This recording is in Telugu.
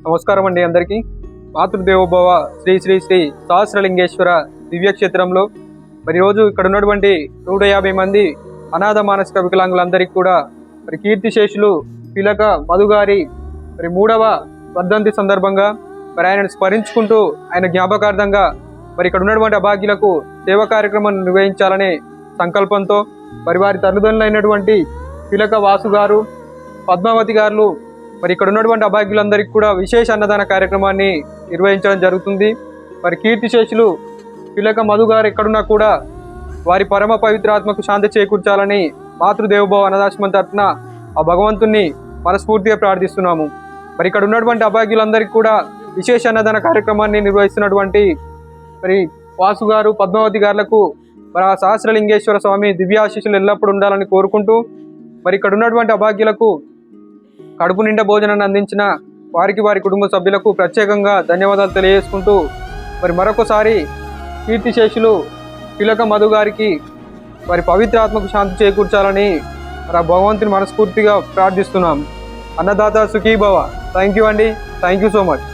నమస్కారం అండి అందరికీ. మాతృదేవోభవ శ్రీ శ్రీ శ్రీ సహస్రలింగేశ్వర దివ్యక్షేత్రంలో మరి రోజు ఇక్కడ ఉన్నటువంటి నూట యాభై మంది అనాథ మానసిక వికలాంగులందరికీ కూడా మరి కీర్తిశేషులు పిలక మధుగారి మరి మూడవ వర్ధంతి సందర్భంగా మరి ఆయనను స్మరించుకుంటూ ఆయన జ్ఞాపకార్థంగా మరి ఇక్కడ ఉన్నటువంటి అభాగ్యులకు సేవా కార్యక్రమం నిర్వహించాలనే సంకల్పంతో మరి వారి తల్లిదండ్రులైనటువంటి పిలక వాసు గారు పద్మావతి గారు మరి ఇక్కడ ఉన్నటువంటి అభాగ్యులందరికీ కూడా విశేష అన్నదాన కార్యక్రమాన్ని నిర్వహించడం జరుగుతుంది. మరి కీర్తిశేషులు పిలక మధు గారు ఎక్కడున్నా కూడా వారి పరమ పవిత్రాత్మకు శాంతి చేకూర్చాలని మాతృదేవభావ అన్నదాశ్రమం తరఫున ఆ భగవంతుణ్ణి మనస్ఫూర్తిగా ప్రార్థిస్తున్నాము. మరి ఇక్కడ ఉన్నటువంటి అభాగ్యులందరికీ కూడా విశేష అన్నదాన కార్యక్రమాన్ని నిర్వహిస్తున్నటువంటి మరి వాసు గారు పద్మావతి గారులకు మరి ఆ సహస్రలింగేశ్వర స్వామి దివ్యాశిషులు ఎల్లప్పుడూ ఉండాలని కోరుకుంటూ మరి ఇక్కడ ఉన్నటువంటి అభాగ్యులకు కడుపు నిండా భోజనాన్ని అందించిన వారికి వారి కుటుంబ సభ్యులకు ప్రత్యేకంగా ధన్యవాదాలు తెలియజేసుకుంటూ మరి మరొకసారి కీర్తిశేషులు తిలక మధు గారికి వారి పవిత్ర ఆత్మకు శాంతి చేకూర్చాలని మరి ఆ భగవంతుని మనస్ఫూర్తిగా ప్రార్థిస్తున్నాం. అన్నదాత సుఖీభవ. థ్యాంక్ యూ అండి. Thank you so much